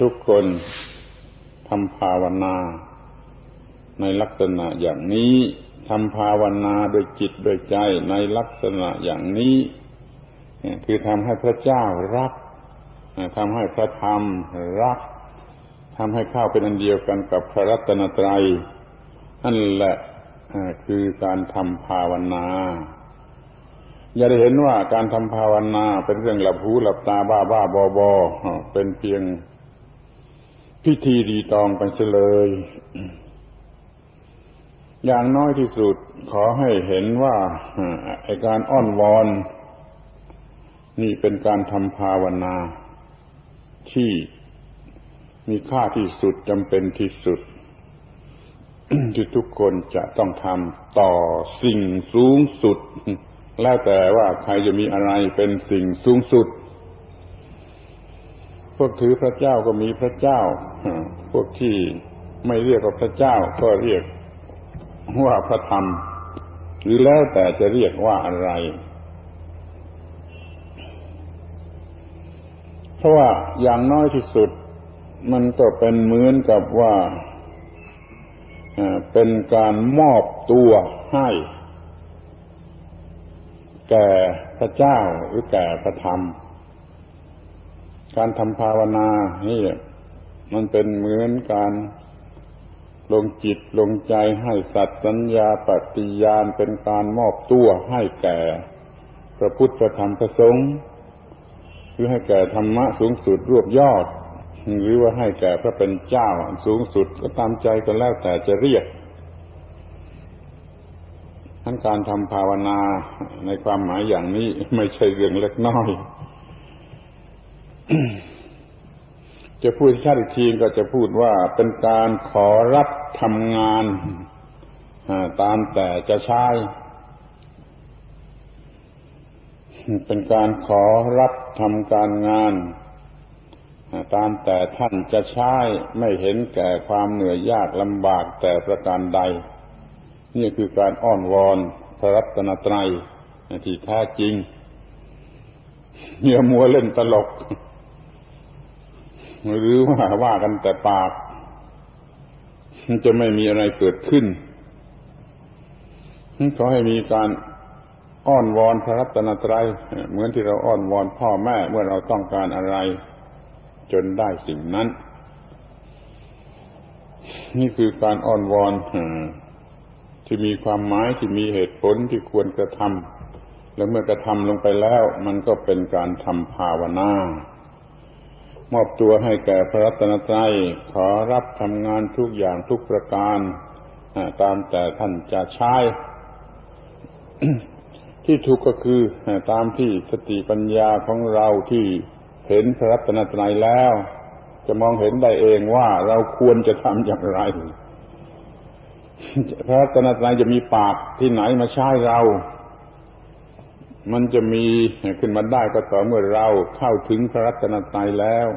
ทุกคนทำภาวนา ในลักษณะอย่างนี้ทำภาวนาโดยจิตโดยใจในลักษณะอย่างนี้ คือทำให้พระเจ้ารักทำให้พระธรรมรักทำให้เข้าเป็นอันเดียวกันกับพระรัตนตรัยนั่นแหละคือการทำภาวนา อย่าได้เห็นว่าการทำภาวนาเป็นเรื่องหลับหูหลับตาบ้าบ้าบอบอเป็นเพียง พิธีดีตองไปเลย อย่างน้อยที่สุดขอให้เห็นว่าไอการอ้อนวอน นี่เป็นการทำภาวนา ที่มีค่าที่สุดจำเป็นที่สุด ที่ทุกคนจะต้องทำต่อสิ่งสูงสุด แล้วแต่ว่าใครจะมีอะไรเป็นสิ่งสูงสุด พวกถือพระเจ้าก็มีพระเจ้า พวกที่ไม่เรียกว่าพระเจ้าก็เรียกว่าพระธรรม หรือแล้วแต่จะเรียกว่าอะไร เพราะว่าอย่างน้อยที่สุด มันก็เป็นเหมือนกับว่าเป็นการมอบตัวให้ แก่พระเจ้าหรือแก่พระธรรม การทำภาวนานี่มันเป็นเหมือนการลงจิตลงใจให้สัตว์สัญญาปฏิญาณเป็นการมอบตัวให้แก่พระพุทธธรรมพระสงฆ์คือให้แก่ธรรมะสูงสุดรวบยอด หรือว่าให้แก่พระเป็นเจ้าสูงสุดก็ตามใจกันแล้วแต่จะเรียกทั้นการทำภาวนาในความหมายอย่างนี้ไม่ใช่เรื่องเล็กน้อย จะพูดชัดอีกทีก็จะพูดว่าเป็นการขอรับทำงานตามแต่จะใช้ เป็นการขอรับทำการงาน ตามแต่ท่านจะใช้ไม่เห็นแก่ความเหนื่อยยากลำบากแต่ประการใด นี่คือการอ้อนวอนพระรัตนตรัยที่แท้จริงเหี่ยมัวเล่นตลก หรือว่าว่ากันแต่ปากจะไม่มีอะไรเกิดขึ้นขอให้มีการอ้อนวอนพระรัตนตรัยเหมือนที่เราอ้อนวอนพ่อแม่เมื่อเราต้องการอะไร จนได้สิ่งนั้น นี่คือการอ้อนวอนที่มีความหมายที่มีเหตุผลที่ควรกระทำแล้วเมื่อกระทำลงไปแล้ว มันก็เป็นการทำภาวนา มอบตัวให้แก่พระรัตนตรัยขอรับทำงานทุกอย่างทุกประการตามแต่ท่านจะใช้ที่ถูกก็คือตามที่สติปัญญาของเราที่เห็นพระรัตนตรัยแล้ว จะมองเห็นได้เองว่าเราควรจะทำอย่างไรพระรัตนตรัยจะมีปากที่ไหนมาใช้เรา มันจะมีขึ้นมาได้ก็ต่อเมื่อเราเข้าถึงพระรัตนตรัยแล้ว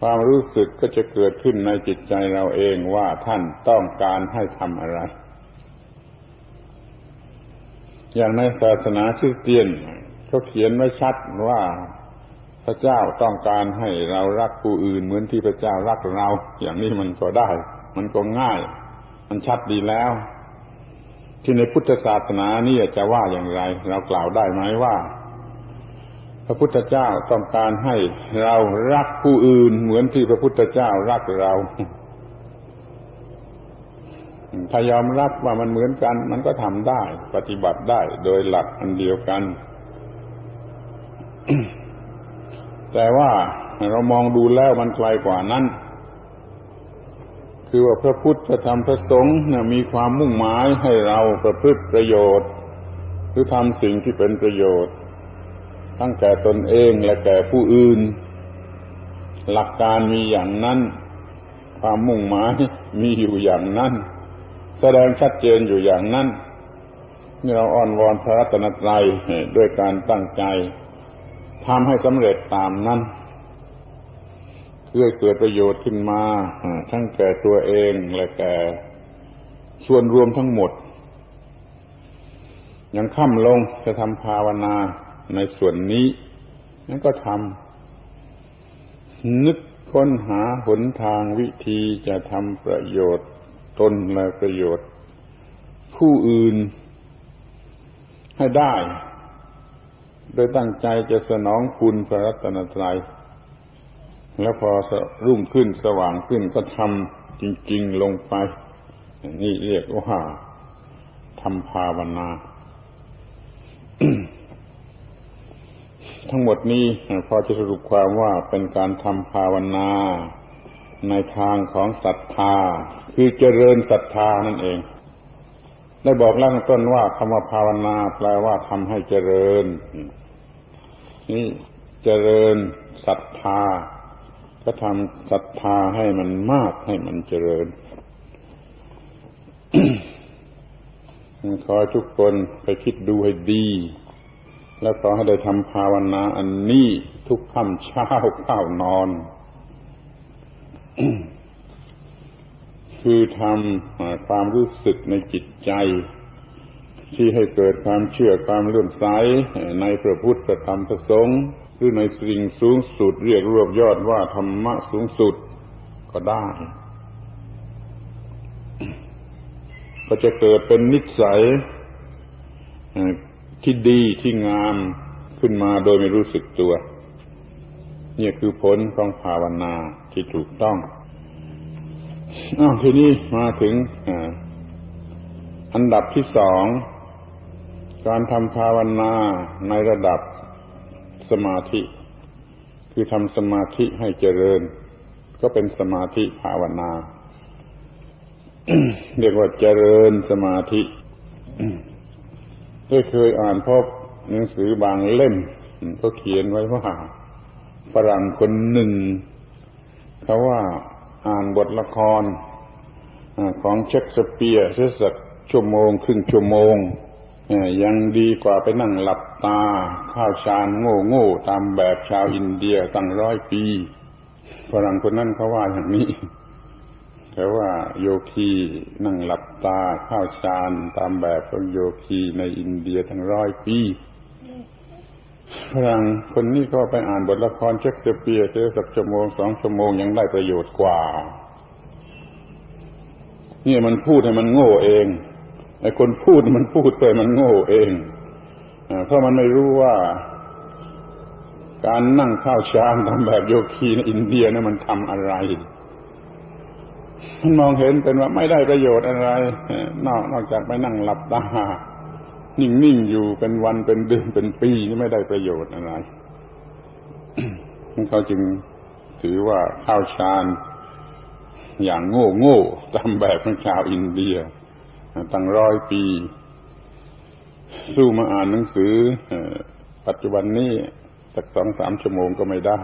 ความรู้สึกก็จะเกิดขึ้นในจิตใจเราเองว่าท่านต้องการให้ทำอะไร อย่างในศาสนาชื่อเตียนเขาเขียนไว้ชัดว่าพระเจ้าต้องการให้เรารักผู้อื่นเหมือนที่พระเจ้ารักเรา อย่างนี้มันก็ได้ มันก็ง่าย มันชัดดีแล้ว ที่ในพุทธศาสนานี่จะว่าอย่างไร เรากล่าวได้ไหมว่า พระพุทธเจ้าต้องการให้เรารักผู้อื่นเหมือนที่พระพุทธเจ้ารักเรา ถ้ายอมรับว่ามันเหมือนกัน มันก็ทำได้ ปฏิบัติได้โดยหลักอันเดียวกัน แต่ว่าเรามองดูแล้วมันไกลกว่านั้น คือว่าพระพุทธพระธรรมพระสงฆ์มีความมุ่งหมายให้เราประพฤติประโยชน์ หรือทำสิ่งที่เป็นประโยชน์ ทั้งแก่ตนเองและแก่ผู้อื่น หลักการมีอย่างนั้น ความมุ่งหมายมีอยู่อย่างนั้น แสดงชัดเจนอยู่อย่างนั้นนี่เราอ้อนวอนพระรัตนตรัยด้วยการตั้งใจทำให้สำเร็จตามนั้น พื่อเกิดประโยชน์ขึ้นมาทั้งแก่ตัวเองและแก่ส่วนรวมทั้งหมด ยังค่ำลงจะทำภาวนาในส่วนนี้นั้นก็ทำนึกค้นหาหนทางวิธีจะทำประโยชน์ตนและประโยชน์ ผู้อื่นให้ได้ โดยตั้งใจจะสนองคุณพระรัตนตรัย แล้วพอรุ่งขึ้นสว่างขึ้นก็ทำจริง ๆ ลงไป นี่เรียกว่าทำภาวนา ทั้งหมดนี้พอจะสรุปความว่าเป็นการทำภาวนา ในทางของศรัทธา คือเจริญศรัทธานั่นเอง ได้บอกแล้วต้นว่าคำว่าภาวนา แปลว่าทำให้เจริญ นี่เจริญศรัทธา ก็ทำศรัทธาให้มันมากให้มันเจริญขอทุกคนไปคิดดูให้ดี แล้วขอให้ได้ทำภาวนาอันนี้ทุกค่ำเช้าข้าวนอน คือทำความรู้สึกในจิตใจ ที่ให้เกิดความเชื่อความเลื่อมใสในพระพุทธธรรมพระสงฆ์ หรือในสิ่งสูงสุด เรียกรวบยอดว่าธรรมะสูงสุดก็ได้ ก็จะเกิดเป็นนิสัยที่ดีที่งามขึ้นมาโดยไม่รู้สึกตัว นี่คือผลของภาวนาที่ถูกต้องอ้าวทีนี้มาถึงอันดับที่สอง การทำภาวนาในระดับ สมาธิ คือทำสมาธิให้เจริญ ก็เป็นสมาธิภาวนา เรียกว่าเจริญสมาธิได้เคยอ่านพบหนังสือบางเล่มเขาเขียนไว้ว่าฝรั่งคนหนึ่ง เขาว่าอ่านบทละครของเชคสเปียร์สักชั่วโมง ครึ่งชั่วโมง ยังดีกว่าไปนั่งหลับตา ข้าวชานโง่โง่ตามแบบชาวอินเดียตั้งร้อยปีฝรั่งคนนั้นเขาว่าอย่างนี้ แต่ว่าโยคีนั่งหลับตา ข้าวชานตามแบบของโยคีในอินเดียทั้งร้อยปีฝรั่งคนนี้ก็ไปอ่านบทละครเช็คสเปียร์เจอสักชั่วโมงสองชั่วโมงยังได้ประโยชน์กว่า นี่มันพูดให้มันโง่เอง ไอ้คนพูดมันพูดไปมันโง่เองเพราะมันไม่รู้ว่า การนั่งข้าวชานทำแบบโยคีในอินเดียนะั้นมันทำอะไรมันมองเห็นเป็นว่าไม่ได้ประโยชน์อะไร นอกนอกจากไปนั่งหลับตานิ่งๆอยู่เป็นวันเป็นเดือนเป็นปีนี่ไม่ได้ประโยชน์อะไรเขาจึงถือว่าข้าวชานอย่างโง่โง่ตามแบบของชาวอินเดีย ตั้งร้อยปี สู้มาอ่านหนังสือ ปัจจุบันนี้สักสองสามชั่วโมงก็ไม่ได้